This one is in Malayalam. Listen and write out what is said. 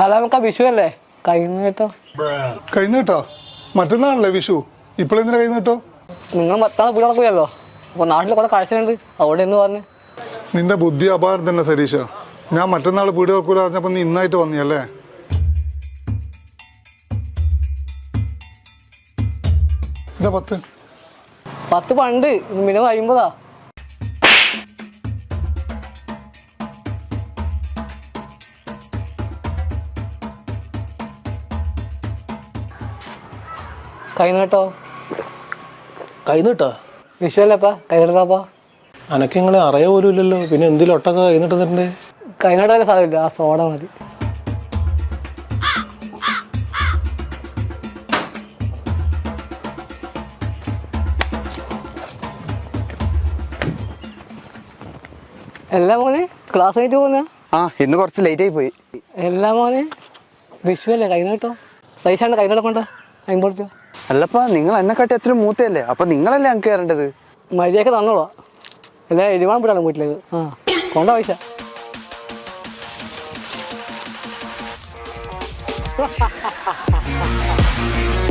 നമുക്ക് വിഷു അല്ലേ? കഴിഞ്ഞ കേട്ടോ. കഴിഞ്ഞ കേട്ടോ? മറ്റന്നാളല്ലേ വിഷു? ഇപ്പോഴെന്തിനാ കഴിഞ്ഞ കേട്ടോ? നിങ്ങൾ മറ്റാളെ വീട് നടക്കുകയല്ലോ അപ്പോൾ നാട്ടിൽ കുറെ കാഴ്ചയുണ്ട് അവിടെ എന്ന് പറഞ്ഞു? നിന്റെ ബുദ്ധി അപാരം തന്നെ സരീഷ ഞാൻ മറ്റന്നാൾ വീട് തുറക്കൂല പറഞ്ഞപ്പോ നീ ഇന്നായിട്ട് വന്നിയല്ലേ ഇതാ പത്ത്. പത്ത് പണ്ട്. മിനിമം അമ്പതാ കൈനീട്ടോ? കൈന്നിട്ടാ വിഷു അല്ലേപ്പാ കൈനീട്ടാപ്പാ അനക്ക് നിങ്ങളെ അറിയ പോലും ഇല്ലല്ലോ. പിന്നെ എന്തിലും ഒട്ടൊക്കെ കൈനീട്ടുന്നുണ്ട് കൈനീട്ടാൻ സാധനമില്ല ആ സോഡ മതി. എല്ലാ മോനെ ക്ലാസ് ആയിട്ട് പോകുന്ന ആ ഇന്ന് കുറച്ച് ലേറ്റ് ആയി പോയി. എല്ലാ മോനെ വിഷു അല്ലേ കൈ നീട്ടോ പൈസ ഉണ്ട് കൈ അമ്പത് റുപ്യ അല്ലപ്പാ നിങ്ങൾ എന്നെക്കാട്ടി എത്ര മൂത്തയല്ലേ? അപ്പൊ നിങ്ങളല്ലേ ഞങ്ങൾക്ക് കയറേണ്ടത് മര്യാദയ്ക്ക് തന്നോളാ. എല്ലാ എരിവാൻ വിടാണ് വീട്ടിലേക്ക് ആ കൊണ്ട പൈസ.